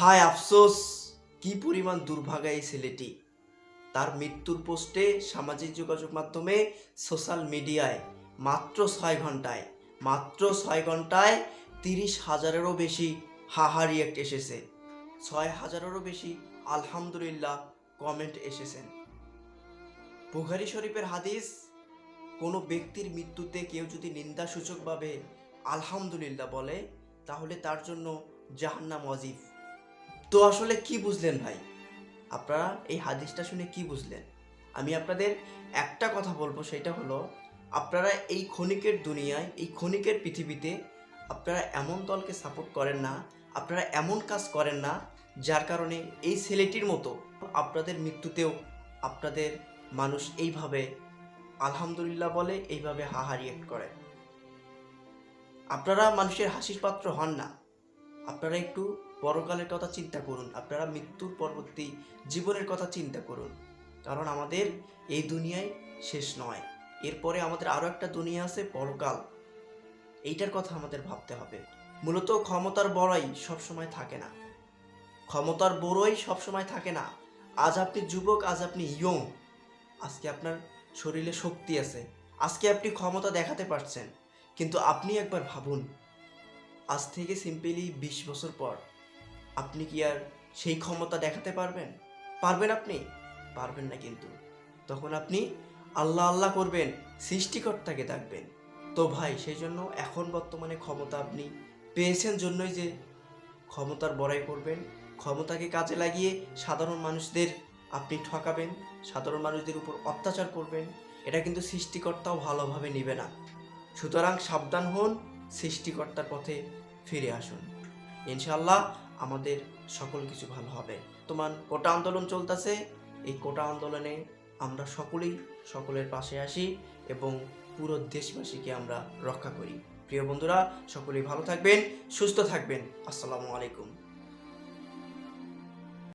হায় আফসোস, কি পরিমাণ দুর্ভাগা এই ছেলেটি। তার মৃত্যুর পোস্টে সামাজিক যোগাযোগ মাধ্যমে, সোশ্যাল মিডিয়ায়, মাত্র ছয় ঘন্টায় মাত্র ছয় ঘন্টায় তিরিশ হাজারেরও বেশি হাহা রিয়েক্ট এসেছে। ছয় হাজারেরও বেশি আলহামদুলিল্লাহ কমেন্ট এসেছেন। বুখারি শরীফের হাদিস, কোনো ব্যক্তির মৃত্যুতে কেউ যদি নিন্দাসূচকভাবে আলহামদুলিল্লাহ বলে, তাহলে তার জন্য জাহান্নাম ওয়াজিব। তো আসলে কি বুঝলেন ভাই? আপনারা এই হাদিসটা শুনে কি বুঝলেন? আমি আপনাদের একটা কথা বলব, সেটা হলো, আপনারা এই ক্ষণিকের দুনিয়ায়, এই ক্ষণিকের পৃথিবীতে আপনারা এমন দলকে সাপোর্ট করেন না, আপনারা এমন কাজ করেন না, যার কারণে এই ছেলেটির মতো আপনাদের মৃত্যুতেও আপনাদের মানুষ এইভাবে আলহামদুলিল্লাহ বলে, এইভাবে হাহা রিয়েক্ট করে। আপনারা মানুষের হাসির পাত্র হন না। আপনারা একটু পরকালের কথা চিন্তা করুন, আপনারা মৃত্যুর পরবর্তী জীবনের কথা চিন্তা করুন। কারণ আমাদের এই দুনিয়ায় শেষ নয়। এরপরে আমাদের আরও একটা দুনিয়া আছে, পরকাল। এইটার কথা আমাদের ভাবতে হবে। মূলত ক্ষমতার বড়াই সবসময় থাকে না। ক্ষমতার বড়ই সবসময় থাকে না। আজ আপনি যুবক, আজ আপনি ইয়ং। আজকে আপনার শরীরে শক্তি আছে। আজকে আপনি ক্ষমতা দেখাতে পারছেন। কিন্তু আপনি একবার ভাবুন, আজ থেকে সিম্পলি বিশ বছর পর আপনি কি আর সেই ক্ষমতা দেখাতে পারবেন? পারবেন আপনি? পারবেন না কিন্তু। তখন আপনি আল্লাহ আল্লাহ করবেন, সৃষ্টিকর্তাকে ডাকবেন। তো ভাই সেই জন্য এখন বর্তমানে ক্ষমতা আপনি পেয়েছেন জন্যই যে ক্ষমতার বড়াই করবেন। ক্ষমতাকে কাজে লাগিয়ে সাধারণ মানুষদের আপনি ঠকাবেন, সাধারণ মানুষদের উপর অত্যাচার করবেন। এটা কিন্তু সৃষ্টিকর্তাও ভালোভাবে নেবে না। সুতরাং সাবধান হন, সৃষ্টিকর্তার পথে ফিরে আসুন। ইনশাল্লাহ আমাদের সকল কিছু ভালো হবে। তোমার কোটা আন্দোলন চলতেছে। এই কোটা আন্দোলনে আমরা সকলেই সকলের পাশে আসি এবং পুরো দেশবাসীকে আমরা রক্ষা করি। প্রিয় বন্ধুরা, সকলেই ভালো থাকবেন, সুস্থ থাকবেন। আসসালামু আলাইকুম।